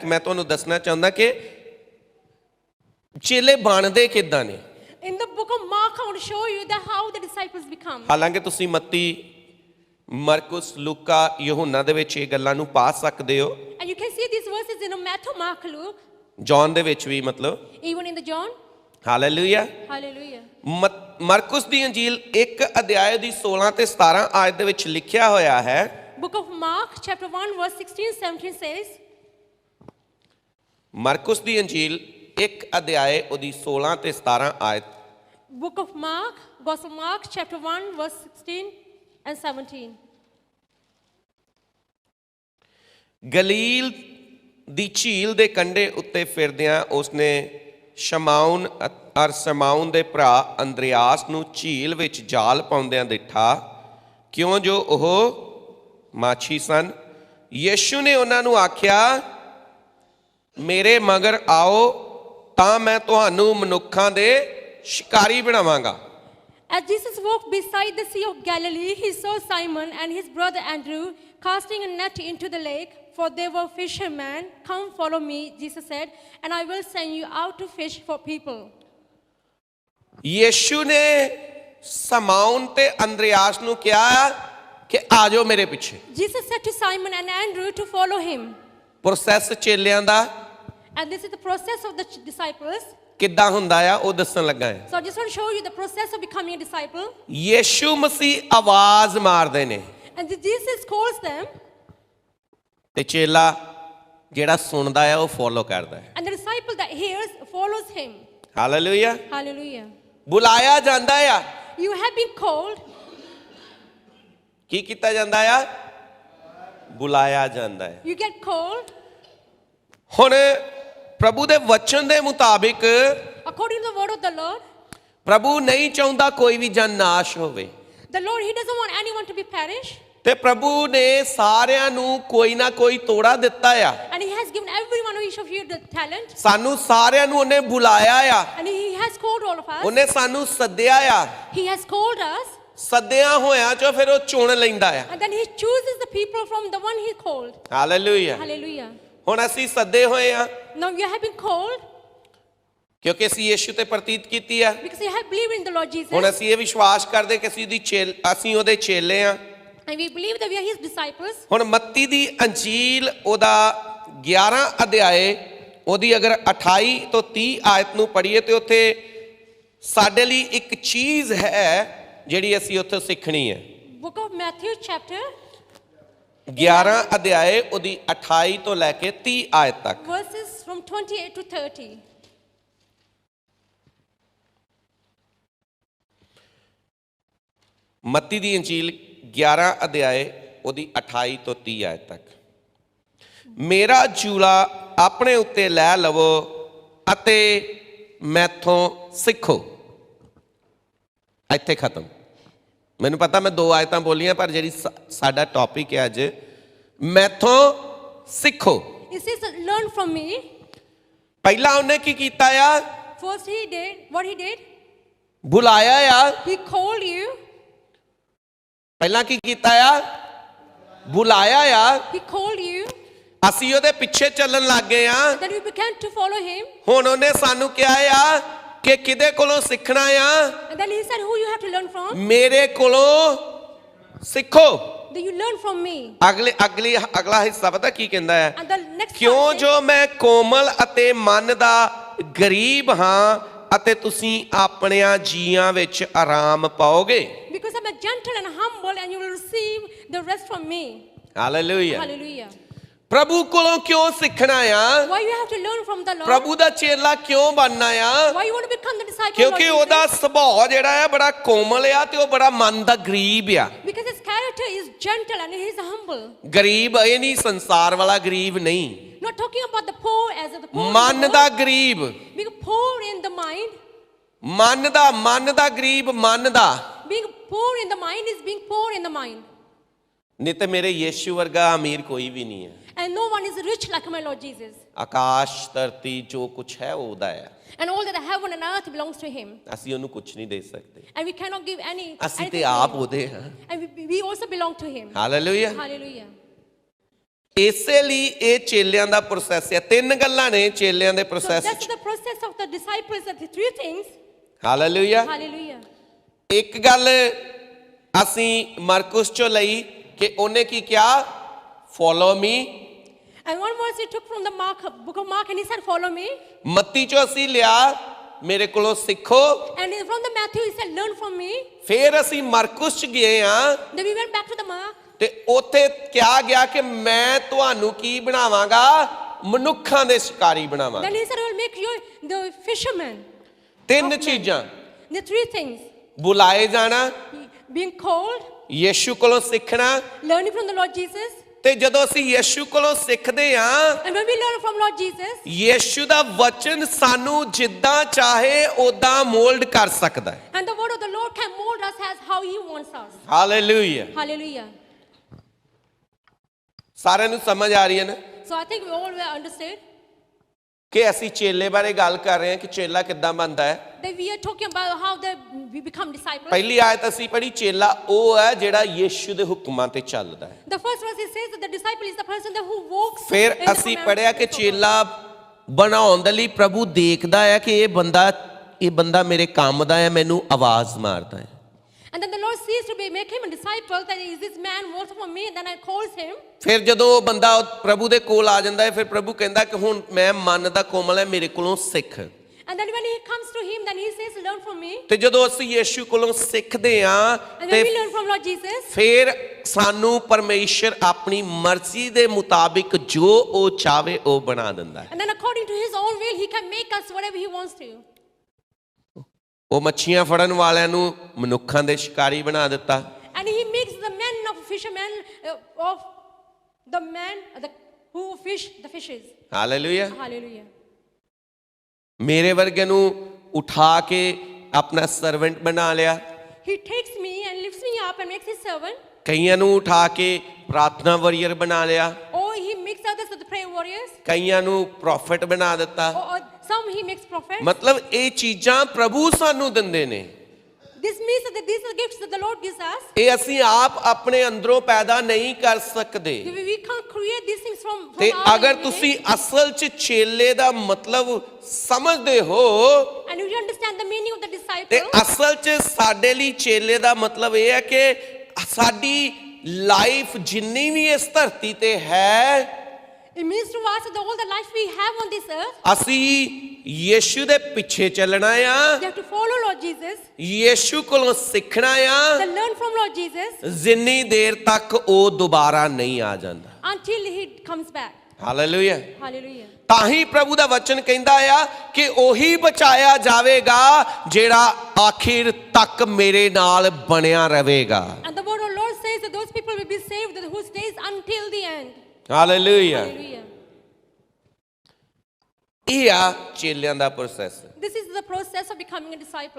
ਕਿ ਮੈਂ ਤੁਹਾਨੂੰ ਦੱਸਣਾ ਚਾਹੁੰਦਾ ਕਿ ਚੇਲੇ ਬਣਦੇ ਕਿਦਾਂ ਨੇ in the book of Mark I will you the how the disciples become ਹਾਲਾਂਕਿ ਤੁਸੀਂ ਮੱਤੀ ਮਾਰਕਸ ਲੂਕਾ ਯਹੋਨਾ ਦੇ ਵਿੱਚ ਇਹ ਗੱਲਾਂ ਨੂੰ ਪਾ ਸਕਦੇ ਹੋ and you can see these verses in a Mark Luke John ਦੇ ਵਿੱਚ ਵੀ ਮਤਲਬ even in the John hallelujah hallelujah ਮਾਰਕਸ ਦੀ ਅੰਜੀਲ 1 ਅਧਿਆਇ ਦੀ 16 ਤੇ 17 ਆਇਤ ਦੇ ਵਿੱਚ ਲਿਖਿਆ ਹੋਇਆ ਹੈ book of Mark chapter 1 verse 16 17 says ਮਾਰਕਸ ਦੀ ਅੰਜੀਲ 1 ਅਧਿਆਏ ਉਹਦੀ 16 ਤੇ 17 ਆਇਤ ਬੁੱਕ ਆਫ ਮਾਰਕ ਗੋਸ ਮਾਰਕ ਚੈਪਟਰ 1, ਵਰਸ 16 ਐਂਡ 17. ਗਲੀਲ ਦੀ ਝੀਲ ਦੇ ਕੰਢੇ ਉੱਤੇ ਫਿਰਦਿਆਂ ਉਸਨੇ ਸ਼ਮਾਉਨ ਅਰ ਸ਼ਮਾਉਨ ਦੇ ਭਰਾ ਅੰਦਰਿਆਸ ਨੂੰ ਝੀਲ ਵਿੱਚ ਜਾਲ ਪਾਉਂਦਿਆਂ ਦੇਖਾ ਕਿਉਂ ਜੋ ਉਹ ਮਾਛੀ ਸਨ ਯੇਸ਼ੂ ਨੇ ਉਹਨਾਂ ਨੂੰ ਆਖਿਆ ਮੇਰੇ ਮਗਰ ਆਓ ਤਾਂ ਮੈਂ ਤੁਹਾਨੂੰ ਮਨੁੱਖਾਂ ਦੇ ਸ਼ਿਕਾਰੀ ਬਣਾਵਾਂਗਾ As Jesus walked beside the Sea of Galilee, he saw Simon and his brother Andrew casting a net into the lake, for they were fishermen. Come follow me, Jesus said, and I will send you out to fish for people. Yishu ਨੇ ਸਮਾਉਨ ਤੇ ਅੰਦਰਿਆਸ ਨੂੰ ਕਿਹਾ ਕਿ ਆ ਜਾਓ ਮੇਰੇ ਪਿੱਛੇ Jesus said to Simon and Andrew to follow him. Process ਚੇਲਿਆਂ ਦਾ and this is the process of the disciples ਕਿੱਦਾਂ ਹੁੰਦਾ ਆ ਉਹ ਦੱਸਣ ਲੱਗਾ ਹੈ so just want show you the process of becoming a disciple Yeshu Masih ਆਵਾਜ਼ ਮਾਰਦੇ ਨੇ ਐਂਡ ਜੀਸਸ ਕਾਲਸ them ਤੇ ਚੇਲਾ ਜਿਹੜਾ ਸੁਣਦਾ ਆ ਉਹ ਫੋਲੋ ਕਰਦਾ ਹੈ and the disciple that hears follows him hallelujah hallelujah ਬੁਲਾਇਆ ਜਾਂਦਾ ਆ ਯੂ ਹੈਵ ਬੀਨ ਕਾਲਡ ਕੀ ਕੀਤਾ ਜਾਂਦਾ ਆ ਬੁਲਾਇਆ ਜਾਂਦਾ ਹੈ ਯੂ ਗੈਟ ਕਾਲਡ ਹੁਣ ਪ੍ਰਭੂ ਦੇ ਵਚਨ ਦੇ ਮੁਤਾਬਿਕ according to the word of the Lord, ਪ੍ਰਭੂ ਨਹੀਂ ਚਾਹੁੰਦਾ ਕੋਈ ਵੀ ਜਨ ਨਾਸ਼ ਹੋਵੇ the Lord, He doesn't want anyone to be perished, ਤੇ ਪ੍ਰਭੂ ਨੇ ਸਾਰਿਆਂ ਨੂੰ ਕੋਈ ਨਾ ਕੋਈ ਤੋੜਾ ਦਿੱਤਾ ਆ and He has given everyone each of you the talent, ਸਾਨੂੰ ਸਾਰਿਆਂ ਨੂੰ ਉਹਨੇ ਬੁਲਾਇਆ ਆ and He has called all of us. ਉਹਨੇ ਸਾਨੂੰ ਸੱਦਿਆ ਆ He has called us, ਸੱਦਿਆ ਹੋਇਆ ਚੋਂ ਫਿਰ ਉਹ ਚੁਣ ਲੈਂਦਾ ਆ and then He chooses the people from the one He called. Hallelujah Hallelujah. ਹੁਣ ਅਸੀਂ ਸੱਦੇ ਹੋਏ ਆ now you have been called ਕਿਉਂਕਿ ਅਸੀਂ ਯੀਸ਼ੂ ਤੇ ਪ੍ਰਤੀਤ ਕੀਤੀ ਆ because you have ਬਲੀਵਡ in the Lord Jesus ਹੁਣ ਅਸੀਂ ਇਹ ਵਿਸ਼ਵਾਸ ਕਰਦੇ ਕਿ ਅਸੀਂ ਉਹਦੇ ਚੇਲ ਅਸੀਂ ਉਹਦੇ ਚੇਲੇ ਆ and we believe that we are his disciples ਹੁਣ ਮੱਤੀ ਦੀ ਅੰਜੀਲ ਉਹਦਾ 11 ਅਧਿਆਏ ਉਹਦੀ ਅਗਰ 28 ਤੋਂ 30 ਆਇਤ ਨੂੰ ਪੜ੍ਹੀਏ ਤੇ ਉੱਥੇ ਸਾਡੇ ਲਈ ਇੱਕ ਚੀਜ਼ ਹੈ ਜਿਹੜੀ ਅਸੀਂ ਉੱਥੇ ਸਿੱਖਣੀ ਹੈ ਬੁੱਕ ਆਫ ਮੈਥਿਊ ਚੈਪਟਰ 11 ਅਧਿਆਏ ਉਹਦੀ 28 ਤੋਂ ਲੈ ਕੇ 30 ਆਇਤ ਤੱਕ verses from 28 to 30 ਮੱਤੀ ਦੀ ਇੰਜੀਲ 11 ਅਧਿਆਏ ਉਹਦੀ 28 ਤੋਂ 30 ਆਇਤ ਤੱਕ ਮੇਰਾ ਚੂਲਾ ਆਪਣੇ ਉੱਤੇ ਲੈ ਲਵੋ ਅਤੇ ਮੈਥੋਂ ਸਿੱਖੋ ਇੱਥੇ ਖਤਮ ਮੈਨੂੰ ਪਤਾ ਮੈਂ ਦੋ ਆਇਤਾਂ ਬੋਲੀਆਂ ਪਰ ਜਿਹੜੀ ਸਾਡਾ ਟੌਪਿਕ ਹੈ ਅੱਜ ਮੈਥੋਂ ਸਿੱਖੋ ਇਸ ਇਜ਼ ਲਰਨ ਫਰਮ ਮੀ ਪਹਿਲਾਂ ਉਹਨੇ ਕੀ ਕੀਤਾ ਆ first he did what he did ਬੁਲਾਇਆ ਆ ਹੀ ਕਾਲਡ ਯੂ ਪਹਿਲਾਂ ਕੀ ਕੀਤਾ ਆ ਬੁਲਾਇਆ ਆ ਹੀ ਕਾਲਡ ਯੂ ਅਸੀਂ ਉਹਦੇ ਪਿੱਛੇ ਚੱਲਣ ਲੱਗ ਗਏ ਆ that we begin to follow him ਹੁਣ ਉਹਨੇ ਸਾਨੂੰ ਕਿਹਾ ਆ ਕਿ ਕਿਦੇ ਕੋਲੋਂ ਸਿੱਖਣਾ ਆ And then he said, Who you have to learn from? ਮੇਰੇ ਕੋਲੋਂ ਸਿੱਖੋ Do you learn from me? ਅਗਲੇ ਅਗਲੀ ਅਗਲਾ ਹਿੱਸਾ ਪਤਾ ਕੀ ਕਹਿੰਦਾ ਹੈ And the next ਕਿਉਂ part says, ਜੋ ਮੈਂ ਕੋਮਲ ਅਤੇ ਮਨ ਦਾ ਗਰੀਬ ਹਾਂ ਅਤੇ ਤੁਸੀਂ ਆਪਣਿਆਂ ਜੀਆਂ ਵਿੱਚ ਆਰਾਮ ਪਾਓਗੇ Because I'm a gentle and humble, and you will receive the rest from me. Hallelujah Hallelujah. ਪ੍ਰਭੂ ਕੋਲੋਂ ਕਿਉਂ ਸਿੱਖਣਾ ਆ Why you have to learn from the Lord? ਪ੍ਰਭੂ ਦਾ ਚੇਲਾ ਕਿਉਂ ਬਣਨਾ ਆ Why you want to become the disciple? ਕਿਉਂਕਿ of ਉਹਦਾ Jesus? ਸੁਭਾਅ ਜਿਹੜਾ ਆ ਬੜਾ ਕੋਮਲ ਆ ਤੇ ਉਹ ਬੜਾ ਮਨ ਦਾ ਗਰੀਬ ਆ because his character is gentle and he is humble. ਗਰੀਬ ਇਹ ਨਹੀਂ ਸੰਸਾਰ ਵਾਲਾ ਗਰੀਬ ਨਹੀਂ Not talking about the poor as the poor. in the ਮਨ world. ਦਾ ਗਰੀਬ being poor in the mind, ਮਨ ਦਾ ਮਨ ਦਾ ਗਰੀਬ ਮਨ ਦਾ being poor in the mind is being poor in the mind. ਨਹੀਂ ਤੇ ਮੇਰੇ ਯੇਸ਼ੂ ਵਰਗਾ ਅਮੀਰ ਕੋਈ ਵੀ ਨਹੀਂ ਹੈ And no one is rich like my Lord Jesus. ਆਕਾਸ਼ ਧਰਤੀ ਜੋ ਕੁਛ ਹੈ ਉਹ ਉਹਦਾ ਹੈ And all that heaven and earth belongs to him. ਅਸੀਂ ਉਹਨੂੰ ਕੁਛ ਨਹੀਂ ਦੇ ਸਕਦੇ And we cannot give any ਅਸੀਂ ਤੇ ਆਪ ਉਹਦੇ ਹਾਂ And we, also belong to him. Hallelujah. Hallelujah. ਇਸੇ ਲਈ ਇਹ ਚੇਲਿਆਂ ਦਾ ਪ੍ਰੋਸੈਸ ਹੈ ਤਿੰਨ ਗੱਲਾਂ ਨੇ ਚੇਲਿਆਂ ਦੇ So process that's the process of the disciples of the three things. Hallelujah. Hallelujah. ਇੱਕ ਗੱਲ ਅਸੀਂ ਮਾਰਕਸ ਚੋਂ ਲਈ ਕਿ ਉਹਨੇ ਕੀ ਕਿਹਾ follow me and one verse he took from the Mark, book of Mark and he said, Follow me. ਮੱਤੀ ਚੋਂ ਅਸੀਂ ਲਿਆ ਮੇਰੇ ਕੋਲੋਂ And from the Matthew he said, Learn from me. ਫਿਰ ਅਸੀਂ ਮਾਰਕਸ ਚ Then we went back to the Mark. ਤੇ ਉੱਥੇ ਕਿਹਾ ke ਕਿ ਮੈਂ ਤੁਹਾਨੂੰ ਕੀ ਬਣਾਵਾਂਗਾ ਮਨੁੱਖਾਂ ਦੇ ਸ਼ਿਕਾਰੀ ਬਣਾਵਾਂਗਾ Then he said, I will make you the fisherman. ਤਿੰਨ ਚੀਜ਼ਾਂ The three things ਬੁਲਾਏ ਜਾਣਾ being called, Yeshu ਕੋਲੋਂ ਸਿੱਖਣਾ learning from the Lord Jesus, ਤੇ ਜਦੋਂ ਅਸੀਂ ਯੇਸ਼ੂ ਕੋਲੋਂ ਸਿੱਖਦੇ ਆ ਐਂਡ ਯੇਸ਼ੂ ਦਾ ਵਚਨ ਸਾਨੂੰ ਜਿੱਦਾਂ ਚਾਹੇ ਉਦਾਂ ਮੋਲਡ ਕਰ ਸਕਦਾ ਹੈ and the word of the Lord can mould us as how he wants us hallelujah hallelujah ਸਾਰਿਆਂ ਨੂੰ ਸਮਝ ਆ ਰਹੀ ਹੈ ਨਾ ਸੋ I think we all way understand ਕਿ ਅਸੀਂ ਚੇਲੇ ਬਾਰੇ ਗੱਲ ਕਰ ਰਹੇ ਹਾਂ ਕਿ ਚੇਲਾ ਕਿੱਦਾਂ ਬਣਦਾ ਹੈ that we are talking about how the we become disciples ਪਹਿਲੀ ਆਇਤ ਅਸੀਂ ਪੜ੍ਹੀ ਚੇਲਾ ਉਹ ਹੈ ਜਿਹੜਾ ਯਿਸੂ ਦੇ ਹੁਕਮਾਂ ਤੇ ਚੱਲਦਾ ਹੈ the first verse it says that the disciple is the person that who walks ਫਿਰ in ਅਸੀਂ command- ਪੜਿਆ ਕਿ ਚੇਲਾ ਬਣਾਉਣ ਦੇ ਲਈ ਪ੍ਰਭੂ ਦੇਖਦਾ ਹੈ ਕਿ ਇਹ ਬੰਦਾ ਇਹ ਬੰਦਾ ਮੇਰੇ ਕੰਮ ਦਾ ਹੈ ਮੈਨੂੰ ਆਵਾਜ਼ ਮਾਰਦਾ ਹੈ And then the Lord sees to be, make him a disciple that is this man more for me Then I calls him. ਫਿਰ ਜਦੋਂ ਬੰਦਾ ਪ੍ਰਭੂ ਦੇ ਕੋਲ ਆ ਜਾਂਦਾ ਹੈ ਫਿਰ ਪ੍ਰਭੂ ਕਹਿੰਦਾ ਕਿ ਹੁਣ ਮੈਂ ਮਨ ਦਾ ਕੋਮਲ ਹੈ ਮੇਰੇ ਕੋਲੋਂ ਸਿੱਖ And then when he comes to him, then he says, learn from me. ਤੇ ਜਦੋਂ ਅਸੀਂ ਯੀਸ਼ੂ ਕੋਲੋਂ ਸਿੱਖਦੇ ਆ And when we learn from Lord Jesus, ਫਿਰ ਸਾਨੂੰ ਪਰਮੇਸ਼ਰ ਆਪਣੀ ਮਰਜ਼ੀ ਦੇ ਮੁਤਾਬਿਕ ਜੋ ਉਹ ਚਾਵੇ ਉਹ ਬਣਾ ਦਿੰਦਾ ਹੈ and then according to his own will, he can make us whatever he wants to. ਉਹ ਮੱਛੀਆਂ ਫੜਨ ਵਾਲਿਆਂ ਨੂੰ ਮਨੁੱਖਾਂ ਦੇ ਸ਼ਿਕਾਰੀ ਬਣਾ ਦਿੱਤਾ and he makes the man of fisherman of the man the who fish the fishes hallelujah hallelujah ਮੇਰੇ ਵਰਗੇ ਨੂੰ ਉਠਾ ਕੇ ਆਪਣਾ ਸਰਵੈਂਟ ਬਣਾ ਲਿਆ he takes me and lifts me up and makes his servant ਕਈਆਂ ਨੂੰ ਉਠਾ ਕੇ ਪ੍ਰਾਰਥਨਾ ਵਾਰੀਅਰ ਬਣਾ ਲਿਆ ਉਹ he makes others with prayer warriors ਕਈਆਂ ਨੂੰ ਪ੍ਰੋਫਿਟ ਬਣਾ ਦਿੱਤਾ oh, whom he makes prophets. ਮਤਲਬ ਇਹ ਚੀਜ਼ਾਂ ਪ੍ਰਭੂ ਸਾਨੂੰ ਦਿੰਦੇ ਨੇ This means that these are gifts that the Lord gives us. ਇਹ ਅਸੀਂ ਆਪ ਆਪਣੇ ਅੰਦਰੋਂ ਪੈਦਾ ਨਹੀਂ ਕਰ ਸਕਦੇ We we can't create these things from from ਤੇ our ਅਗਰ inner ਤੁਸੀਂ ਅਸਲ 'ਚ ਚੇਲੇ ਦਾ ਮਤਲਬ ਸਮਝਦੇ ਹੋ being. and you understand the meaning of the ਤੇ disciple. ਅਸਲ 'ਚ ਸਾਡੇ ਲਈ ਚੇਲੇ ਦਾ ਮਤਲਬ ਇਹ ਹੈ ਕਿ ਸਾਡੀ ਲਾਈਫ ਜਿੰਨੀ ਵੀ ਇਸ ਧਰਤੀ ਤੇ ਹੈ It means to us that all the life we have on this earth, ਅਸੀਂ ਯੀਸ਼ੂ ਦੇ ਪਿੱਛੇ ਚੱਲਣਾ we have to follow Lord Jesus, Yishu ਕੋਲੋਂ ਸਿੱਖਣਾ ਆ To learn from Lord Jesus ਜਿੰਨੀ ਦੇਰ ਤੱਕ ਉਹ ਦੁਬਾਰਾ ਨਹੀਂ ਆ ਜਾਂਦਾ until He comes back. Hallelujah Hallelujah. ਤਾਂ ਹੀ ਪ੍ਰਭੂ ਦਾ ਵਚਨ ਕਹਿੰਦਾ ਆ ਕਿ ਉਹੀ ਬਚਾਇਆ ਜਾਵੇਗਾ ਜਿਹੜਾ ਆਖਿਰ ਤੱਕ ਮੇਰੇ ਨਾਲ ਬਣਿਆ ਰਹੇਗਾ And the word of Lord says that those people will be saved who stays until the end. Hallelujah. Hallelujah. Ia This is the process of becoming a disciple.